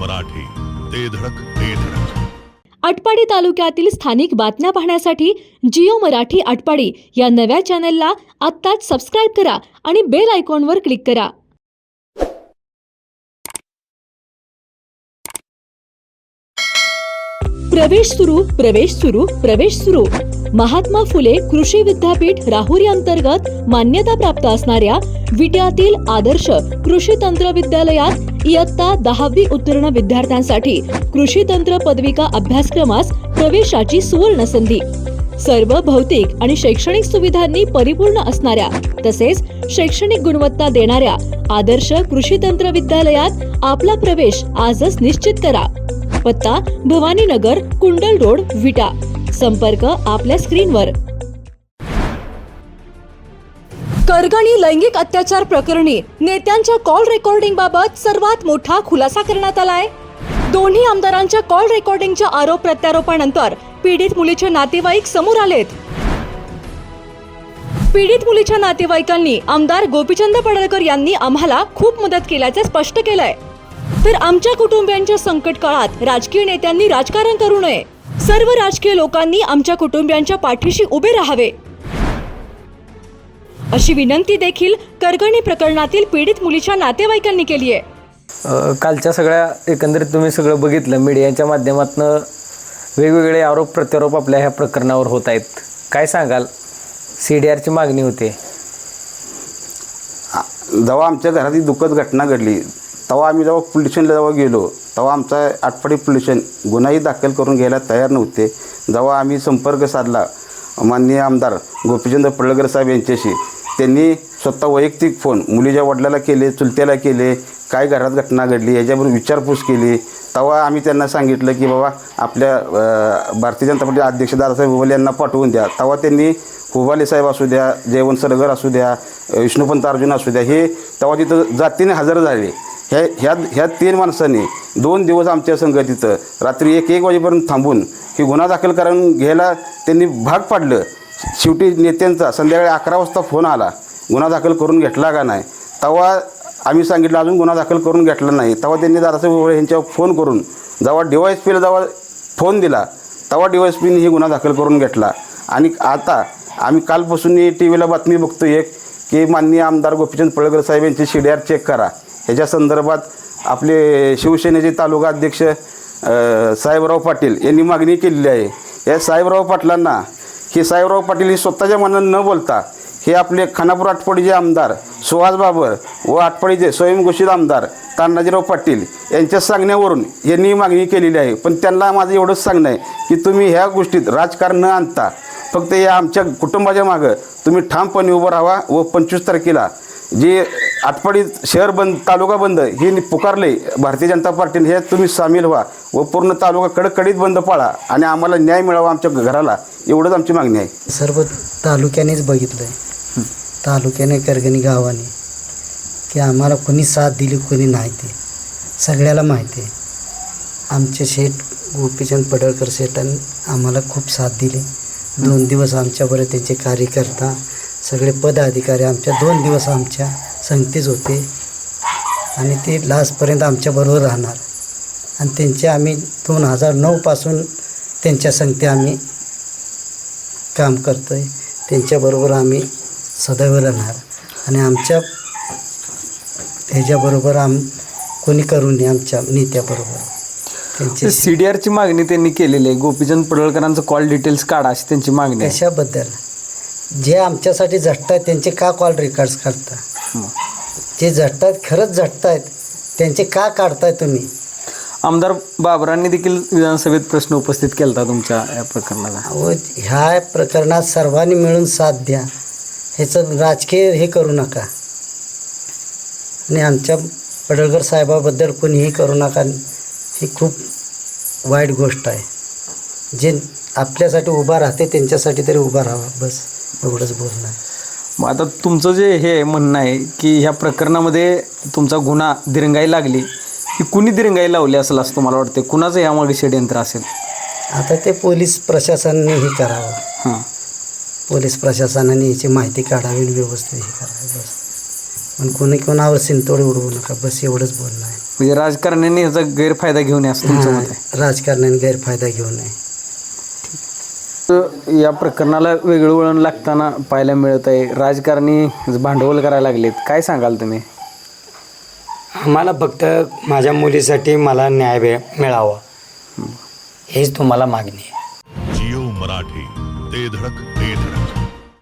मराठी. ते धडक ते धडक. आटपाडी तालुक्यातील स्थानिक बातम्या पाहण्यासाठी जिओ मराठी आटपाडी या नव्या चॅनलला आत्ताच सबस्क्राईब करा आणि बेल आयकॉनवर क्लिक करा. प्रवेश सुरू प्रवेश सुरू प्रवेश सुरू. महात्मा फुले कृषी विद्यापीठ राहुरी अंतर्गत मान्यता प्राप्त असणाऱ्या विट्यातील आदर्श कृषी तंत्र विद्यालयात इयत्ता दहावी उत्तीर्ण विद्यार्थ्यांसाठी कृषी तंत्र पदविका अभ्यासक्रमास प्रवेशाची सुवर्ण संधी. सर्व भौतिक आणि शैक्षणिक सुविधांनी परिपूर्ण असणाऱ्या तसेच शैक्षणिक गुणवत्ता देणाऱ्या आदर्श कृषी तंत्र विद्यालयात आपला प्रवेश आजच निश्चित करा. पत्ता भवानीनगर कुंडल रोड विटा. संपर्क आपल्या स्क्रीनवर. करगणी लैंगिक अत्याचार प्रकरणी नेत्यांच्या कॉल रेकॉर्डिंग बाबत सर्वात मोठा खुलासा करण्यात आलाय. दोन्ही आमदारांच्या कॉल रेकॉर्डिंगच्या आरोप प्रत्यारोपानंतर पीडित मुलीचे नातेवाईक समोर आलेत. पीडित मुलीच्या नातेवाईकांनी आमदार गोपीचंद पडळकर यांनी आम्हाला खूप मदत केल्याचे स्पष्ट केलंय. तर आमच्या कुटुंबियांच्या संकट काळात राजकीय नेत्यांनी राजकारण करू नये. सर्व राजकीय लोकांनी आमच्या कुटुंबियांच्या पाठीशी उभे राहावे. अशी विनंती देखील करगणी प्रकरणातील पीडित मुलीच्या नातेवाईकांनी केली आहे. कालच्या सगळ्या एकंदरीत तुम्ही सगळं बघितलं मीडियाच्या माध्यमातून वेगवेगळे आरोप प्रत्यारोप आपल्या ह्या प्रकरणावर होत आहेत. काय सांगाल? सी डी आरची मागणी होते. जेव्हा आमच्या घरात ही दुःखद घटना घडली तेव्हा आम्ही जेव्हा पोलिशनला जेव्हा गेलो तेव्हा आमचा आटपाडी पोलिशन गुन्हाही दाखल करून घ्यायला तयार नव्हते. जेव्हा आम्ही संपर्क साधला माननीय आमदार गोपीचंद पडळकर साहेब यांच्याशी त्यांनी स्वतः वैयक्तिक फोन मुलीच्या वडिलाला केले चुलत्याला केले काय घरात घटना घडली याच्याबरोबर विचारपूस केली. तेव्हा आम्ही त्यांना सांगितलं की बाबा आपल्या भारतीय जनता पार्टी अध्यक्ष दादासाहेब हुबाले यांना पाठवून द्या. तेव्हा त्यांनी हुबाले साहेब असू द्या जयवंत सरगर असू द्या विष्णुपंत अर्जुन असू द्या हे तेव्हा तिथं जातीने हजर झाले. ह्या ह्या ह्या तीन माणसांनी दोन दिवस आमच्या संगतीचं रात्री एक एक वाजेपर्यंत थांबून ही गुन्हा दाखल करून घ्यायला त्यांनी भाग पाडलं. शेवटी नेत्यांचा संध्याकाळी अकरा वाजता फोन आला. गुन्हा दाखल करून घेतला का नाही? तेव्हा आम्ही सांगितलं अजून गुन्हा दाखल करून घेतला नाही. तेव्हा त्यांनी दादासाहेब होळे यांच्यावर फोन करून जेव्हा डी वाय एस पीला जेव्हा फोन दिला तेव्हा डी वाय एस पीने ही गुन्हा दाखल करून घेतला. आणि आता आम्ही कालपासून टी व्हीला बातमी बघतो एक की माननीय आमदार गोपीचंद पळकर साहेब यांची सी डी आर चेक करा. ह्याच्या संदर्भात आपले शिवसेनेचे तालुका अध्यक्ष साहेबराव पाटील यांनी मागणी केलेली आहे. या साहेबराव पाटलांना हे साहेबराव पाटील हे स्वतःच्या मनानं न बोलता हे आपले खानापूर आटपाडीचे आमदार सुहास बाबर व आटपाडीचे स्वयंघोषित आमदार तानाजीराव पाटील यांच्या सांगण्यावरून यांनी मागणी केलेली आहे. पण त्यांना माझं एवढंच सांगणं आहे की तुम्ही ह्या गोष्टीत राजकारण न आणता फक्त या आमच्या कुटुंबाच्या मागं तुम्ही ठामपणे उभं राहा व पंचवीस तारखेला जे आटपाडी शहर बंद तालुका बंद हे पुकारले भारतीय जनता पार्टीने हे तुम्ही सामील व्हा व पूर्ण तालुका कडकडीत बंद पाळा आणि आम्हाला न्याय मिळावा आमच्या घराला एवढंच आमची मागणी आहे. सर्व तालुक्यानेच बघितलं आहे तालुक्याने करगणी गावाने की आम्हाला कोणी साथ दिली कोणी नाही ते. सगळ्याला माहिती आहे. आमचे शेठ गोपीचंद पडळकर शेठांनी आम्हाला खूप साथ दिली. दोन दिवस आमच्याबरोबर त्यांचे कार्यकर्ता सगळे पदाधिकारी आमच्या दोन दिवस आमच्या संगतीच होते. आणि ते लास्टपर्यंत आमच्याबरोबर राहणार. आणि त्यांचे आम्ही दोन हजार नऊपासून त्यांच्या संगती आम्ही काम करतो आहे त्यांच्याबरोबर आम्ही सदैव राहणार. आणि आमच्या ह्याच्याबरोबर आम कोणी करू नये आमच्या नेत्याबरोबर. त्यांचे सी डी आरची मागणी त्यांनी केलेली आहे. गोपीचंद पडळकरांचं कॉल डिटेल्स काढा अशी त्यांची मागणी आहे. कशाबद्दल? जे आमच्यासाठी झटतायत त्यांचे का कॉल रेकॉर्ड्स काढता? हं. जे झटतायत खरंच झटतायत त्यांचे का काढताय तुम्ही? आमदार बाबरांनी देखील विधानसभेत प्रश्न उपस्थित केला होता तुमच्या या प्रकरणाला. अहो ह्या प्रकरणात सर्वांनी मिळून साथ द्या. ह्याचं राजकीय हे करू नका. आणि आमच्या पडळकर साहेबाबद्दल कोणीही करू नका. ही खूप वाईट गोष्ट आहे. जे आपल्यासाठी उभा राहते त्यांच्यासाठी तरी उभा राहावा बस. एवढंच बोलणं. आहे मग आता तुमचं जे हे म्हणणं आहे की ह्या प्रकरणामध्ये तुमचा गुन्हा दिरंगाई लागली ही कुणी दिरंगाई लावली असेल असं तुम्हाला वाटते कुणाचं यामागे षडयंत्र असेल? आता ते पोलीस प्रशासनाने हे करावं. हां. पोलीस प्रशासनाने याची माहिती काढावी आणि व्यवस्थित हे करावी. बस. पण कोणी कोणावर सिंतोड उडवू नका. बस एवढंच बोलणं आहे. म्हणजे राजकारण्यांनी याचा गैरफायदा घेऊन असं तुमचं मत आहे? राजकारण्याने गैरफायदा घेऊ नये. या प्रकरणाला वेगळं वळण लागताना पाहायला मिळत आहे. राजकारणी भांडवल करायला लागलेत. काय सांगाल तुम्ही? आम्हाला फक्त माझ्या मुलीसाठी मला न्याय भे- मिळावा. हेच तुम्हाला मागणी आहे. जिओ मराठी ते धडक.